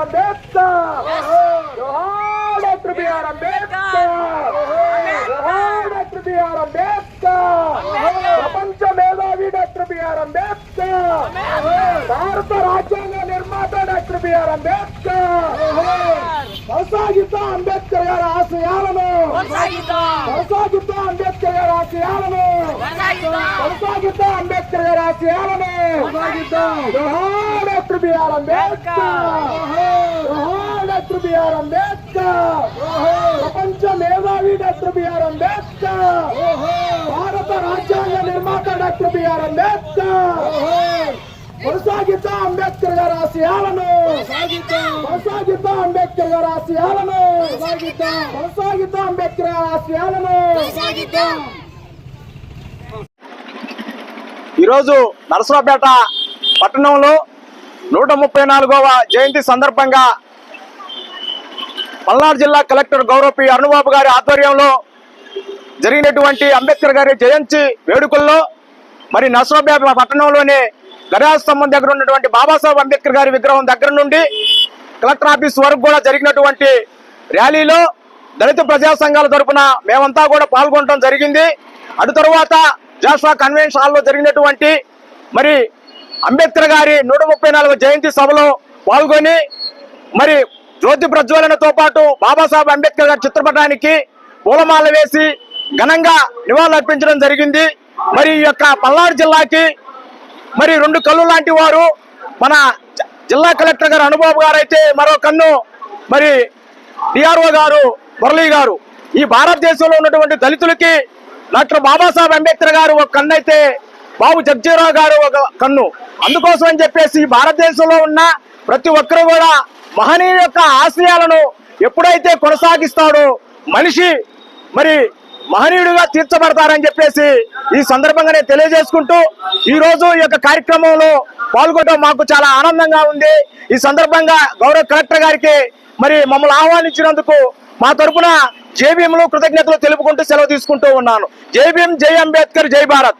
Ambedkar! Johar Dr. B.R. Ambedkar! Johar Dr. B.R. Ambedkar! ప్రపంచ మేధావి doctor BR Ambedkar భారత రాజ్యాంగ నిర్మాత డాక్టర్ బిఆర్ అంబేద్కర్ కొనసాగితా అంబేద్కర్ గారి ఆశయాలను కొనసాగితా అంబేద్కర్ గారి ఆశయాలను కొనసాగితా అంబేద్కర్ గారి ఆశయాలను జోహార్ doctor B R Ambedkar doctor B R Ambedkar ప్రపంచ మేధావి డాక్టర్ బిఆర్ అంబేద్కర్. భారత రాజ్యాంగ నిర్మాత డాక్టర్ బిఆర్ అంబేద్కర్. కొనసాగిద్దాం అంబేద్కర్ గారి ఆశయాలను. కొనసాగిద్దాం. అంబేద్కర్ గారి ఆశయాలను. కొనసాగిద్దాం. అంబేద్కర్ గారి ఆశయాలను. ఈరోజు నరసరావుపేట పట్టణంలో నూట ముప్పై నాలుగవ జయంతి సందర్భంగా పల్నాడు జిల్లా కలెక్టర్ గౌరవపి అరుణబాబు గారి ఆధ్వర్యంలో జరిగినటువంటి అంబేద్కర్ గారి జయంతి వేడుకల్లో మరి నరసరావుపేట పట్టణంలోని గడియార స్తంభం దగ్గర ఉన్నటువంటి బాబాసాహెబ్ అంబేద్కర్ గారి విగ్రహం దగ్గర నుండి కలెక్టర్ ఆఫీస్ వరకు కూడా జరిగినటువంటి ర్యాలీలో దళిత ప్రజా సంఘాల తరపున మేమంతా కూడా పాల్గొనడం జరిగింది. అటు తరువాత జాషువా కన్వెన్షన్ హాల్లో జరిగినటువంటి మరి అంబేద్కర్ గారి నూట ముప్పై నాలుగు జయంతి సభలో పాల్గొని మరి జ్యోతి ప్రజ్వలనతో పాటు బాబాసాహెబ్ అంబేద్కర్ గారి చిత్రపటానికి పూలమాల వేసి ఘనంగా నివాళులర్పించడం జరిగింది. మరి ఈ యొక్క పల్నాడు జిల్లాకి మరి రెండు కళ్ళు లాంటి వారు మన జిల్లా కలెక్టర్ గారు అనుభవ్ గారు అయితే మరో కన్ను మరి డిఆర్ఓ గారు మురళీ గారు. ఈ భారతదేశంలో ఉన్నటువంటి దళితులకి డాక్టర్ బాబాసాహెబ్ అంబేద్కర్ గారు ఒక కన్ను అయితే బాబు జగ్జీరావు గారు ఒక కన్ను. అందుకోసం అని చెప్పేసి ఈ భారతదేశంలో ఉన్న ప్రతి ఒక్కరు కూడా మహనీయుల యొక్క ఆశయాలను ఎప్పుడైతే కొనసాగిస్తాడో మనిషి మరి మహనీయుడిగా తీర్చబడతారని చెప్పేసి ఈ సందర్భంగా నేను తెలియజేసుకుంటూ ఈ రోజు ఈ యొక్క కార్యక్రమంలో పాల్గొనడం మాకు చాలా ఆనందంగా ఉంది. ఈ సందర్భంగా గౌరవ కలెక్టర్ గారికి మరి మమ్మల్ని ఆహ్వానించినందుకు మా తరపున జేబీఎంలో కృతజ్ఞతలు తెలుపుకుంటూ సెలవు తీసుకుంటూ ఉన్నాను. జేబీఎం జై అంబేద్కర్ జై భారత్.